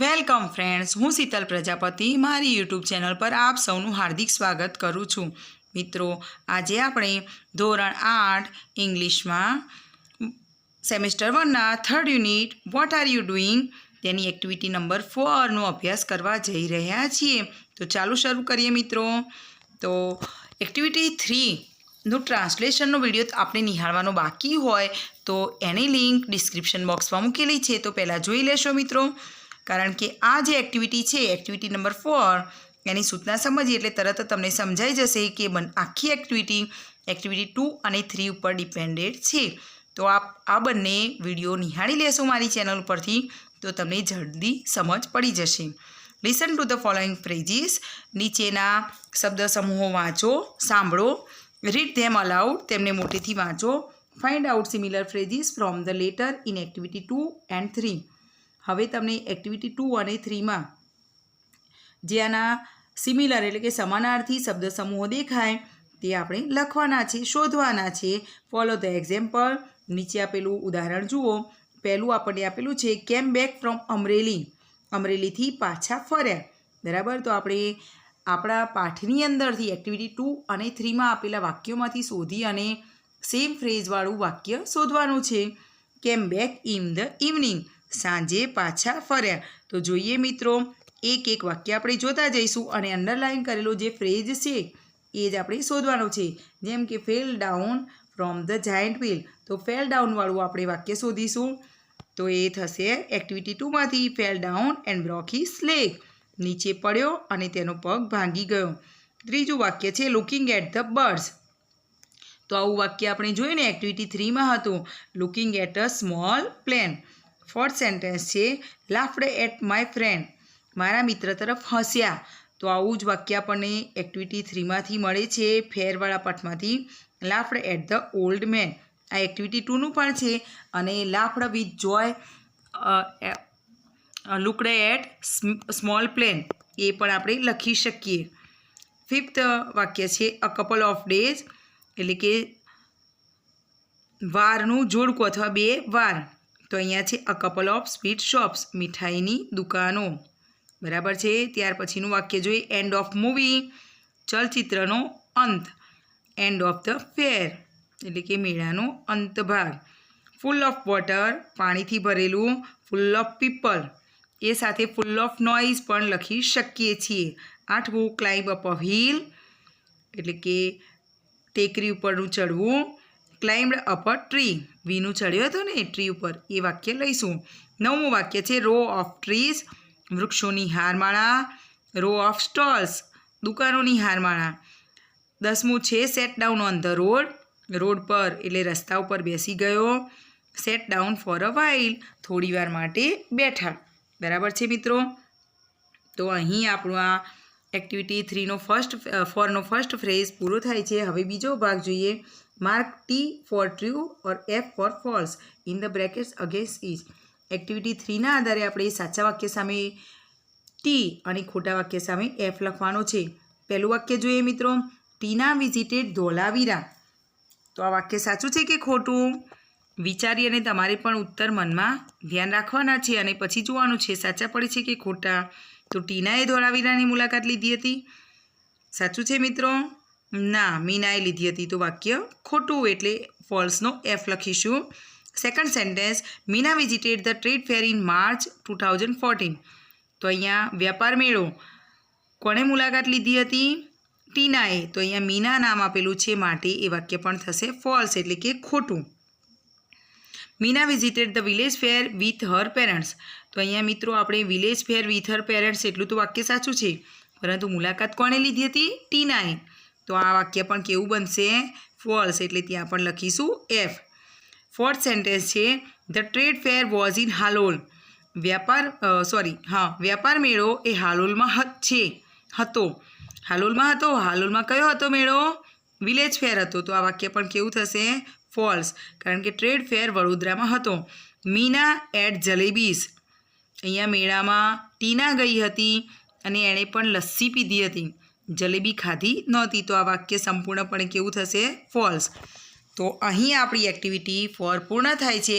Welcome friends, હું શીતલ પ્રજાપતિ, મારી YouTube channel પર આપ સૌનું હાર્દિક સ્વાગત કરું છું. મિત્રો, આજે આપણે ધોરણ આઠ ઇંગ્લિશમાં semester વનના third unit what are you doing તેની એક્ટિવિટી નંબર ફોરનો અભ્યાસ કરવા જઈ રહ્યા છીએ. તો ચાલુ શરૂ કરીએ મિત્રો. તો એક્ટિવિટી થ્રીનું ટ્રાન્સલેશનનો વીડિયો આપણે નિહાળવાનો બાકી હોય તો એની લિંક ડિસ્ક્રિપ્શન બોક્સમાં મૂકેલી છે. તો પહેલાં જોઈ લેશો મિત્રો. કારણ કે આ જે એક્ટિવિટી છે એક્ટિવિટી નંબર ફોર એની સૂચના સમજીએ એટલે તરત તમને સમજાઈ જશે કે બન, આખી એક્ટિવિટી એક્ટિવિટી ટુ અને થ્રી ઉપર ડિપેન્ડેડ છે. તો આપ, આ બંને વીડિયો નિહાળી લેશો મારી ચેનલ ઉપરથી તો તમને જલ્દી સમજ પડી જશે. Listen to the following phrases નીચેના શબ્દ સમૂહો વાંચો, સાંભળો. રીડ ધેમ અલાઉડ તેમને મોટેથી વાંચો. Find out similar phrases from the letter in activity two and three હવે તમને એક્ટિવિટી ટુ અને થ્રીમાં જે આના સિમિલર એટલે કે સમાનાર્થી શબ્દ સમૂહો દેખાય, તે આપણે લખવાના છે, શોધવાના છે. ફોલો ધ એક્ઝામ્પલ નીચે આપેલું ઉદાહરણ જુઓ. પહેલું આપણને આપેલું છે કેમ બેક ફ્રોમ અમરેલી અમરેલીથી પાછા ફર્યા. બરાબર? તો આપણે આપણા પાઠની અંદરથી એક્ટિવિટી ટુ અને થ્રીમાં આપેલા વાક્યોમાંથી શોધી અને સેમ ફ્રેઝવાળું વાક્ય શોધવાનું છે. કેમ બેક ઇન ધ ઇવનિંગ સાંજે પાછા ફર્યા. તો જોઈએ મિત્રો, એક એક વાક્ય આપણે જોતા જઈશું અને અંડરલાઇન કરેલો જે ફ્રેઝ છે, એ જ આપણે શોધવાનો છે. જેમ કે fell down from the giant wheel તો ફેલ ડાઉનવાળું આપણે વાક્ય શોધીશું. તો એ થશે activity ટુમાંથી fell down and broke his leg નીચે પડ્યો અને તેનો પગ ભાંગી ગયો. ત્રીજું વાક્ય છે લુકિંગ એટ ધ બર્ડ્સ તો આવું વાક્ય આપણે જોઈને એક્ટિવિટી થ્રીમાં હતું. Looking at a small plane fourth sentence છે લાફ્ડ એટ માય ફ્રેન્ડ મારા મિત્ર તરફ હસ્યા. તો આવું જ વાક્ય આપણને એક્ટિવિટી થ્રીમાંથી મળે છે, ફેરવાળા પાઠમાંથી. Laughed at the old man આ એક્ટિવિટી ટુનું પણ છે અને laughed with joy looked at small plane એ પણ આપણે લખી શકીએ. ફિફ્થ વાક્ય છે અ કપલ ઓફ ડેઝ એટલે કે વારનું જોડકું અથવા બે વાર. તો અહીંયા છે a couple of sweet shops મીઠાઈની દુકાનો. બરાબર છે? ત્યાર પછીનું વાક્ય જોઈએ. એન્ડ ઓફ મૂવી ચલચિત્રનો અંત. એન્ડ ઓફ ધ ફેર એટલે કે મેળાનો અંતભાગ. ફૂલ ઓફ વોટર પાણીથી ભરેલું. ફૂલ ઓફ પીપલ એ સાથે ફૂલ ઓફ નોઇઝ પણ લખી શકીએ છીએ. આઠમું ક્લાઇમ્બ અપ અ હિલ એટલે કે ટેકરી ઉપરનું ચડવું ક્લાઇમ્ડ અપ અ ટ્રી વીનું ચડ્યો હતો ને ટ્રી ઉપર એ વાક્ય લઈશું નવમું વાક્ય છે રો ઓફ ટ્રીઝ વૃક્ષોની હારમાળા રો ઓફ સ્ટોલ્સ દુકાનોની હારમાળા દસમું છે sat down on the road road પર એટલે રસ્તા ઉપર બેસી ગયો. Sat down for a while થોડી વાર માટે બેઠા. બરાબર છે મિત્રો? તો અહીં આપણું આ એક્ટિવિટી થ્રીનો ફર્સ્ટ ફોરનો ફર્સ્ટ ફ્રેઝ પૂરો થાય છે. હવે બીજો ભાગ જોઈએ. Mark T for true or F for false in the brackets against each activity થ્રીના આધારે આપણે સાચા વાક્ય સામે ટી અને ખોટા વાક્ય સામે એફ લખવાનો છે. પહેલું વાક્ય જોઈએ મિત્રો. Tina visited Dholavira. તો આ વાક્ય સાચું છે કે ખોટું? વિચારી અને તમારે પણ ઉત્તર મનમાં ધ્યાન રાખવાના છે અને પછી જોવાનું છે સાચા પડે છે કે ખોટા. તો ટીનાએ ધોળાવીરાની મુલાકાત લીધી હતી. સાચું છે મિત્રો? ના મીનાએ લીધી હતી તો વાક્ય. ખોટું એટલે ફોલ્સનો એફ લખીશું. Second sentence Meena visited the trade fair in March two thousand fourteen તો અહીંયા વ્યાપાર મેળો. કોણે મુલાકાત લીધી હતી? ટીનાએ. તો અહીંયા મીના નામ આપેલું છે માટે એ વાક્ય પણ થશે ફોલ્સ એટલે કે ખોટું. Meena visited the village fair with her parents તો અહીંયા મિત્રો આપણે village fair with her parents એટલું તો વાક્ય સાચું છે. પરંતુ મુલાકાત કોણે લીધી હતી? ટીનાએ. તો આ વાક્ય પણ કેવું બનશે? ફોલ્સ એટલે ત્યાં પણ લખીશું એફ ફોર્થ સેન્ટેન્સ છે the trade fair was in Halol વ્યાપાર સોરી હા, વ્યાપાર મેળો એ હાલોલમાં છે, હતો. હાલોલમાં હતો, હાલોલમાં કયો હતો મેળો? વિલેજ ફેર હતો. તો આ વાક્ય પણ કેવું થશે? ફોલ્સ કારણ કે ટ્રેડ ફેર વડોદરામાં હતો. મીના એટ જલેબીસ. અહીંયા મેળામાં ટીના ગઈ હતી અને એણે પણ લસ્સી પીધી હતી. જલેબી ખાધી નહોતી તો આ વાક્ય સંપૂર્ણપણે કેવું થશે? ફોલ્સ તો અહીં આપણી એક્ટિવિટી ફોર પૂર્ણ થાય છે.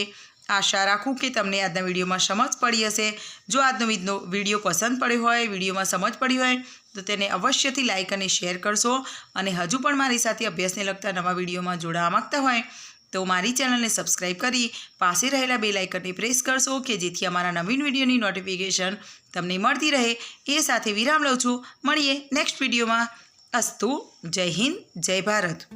આશા રાખું કે તમને આજના વિડીયોમાં સમજ પડી હશે. જો આજનો વીડિયો પસંદ પડ્યો હોય, વિડીયોમાં સમજ પડી હોય, તો તેને અવશ્યથી લાઇક અને શેર કરશો. અને હજુ પણ મારી સાથે અભ્યાસને લગતા નવા વિડીયોમાં જોડાવા માગતા હોય તો મારી ચેનલને સબસ્ક્રાઈબ કરી પાસે રહેલા બે લાઇકનને પ્રેસ કરશો કે જેથી અમારા નવીન વિડીયોની નોટિફિકેશન તમને મળતી રહે. એ સાથે વિરામ લઉં છું. મળીએ નેક્સ્ટ વિડીયોમાં. અસ્તુ, જય હિન્દ, જય ભારત.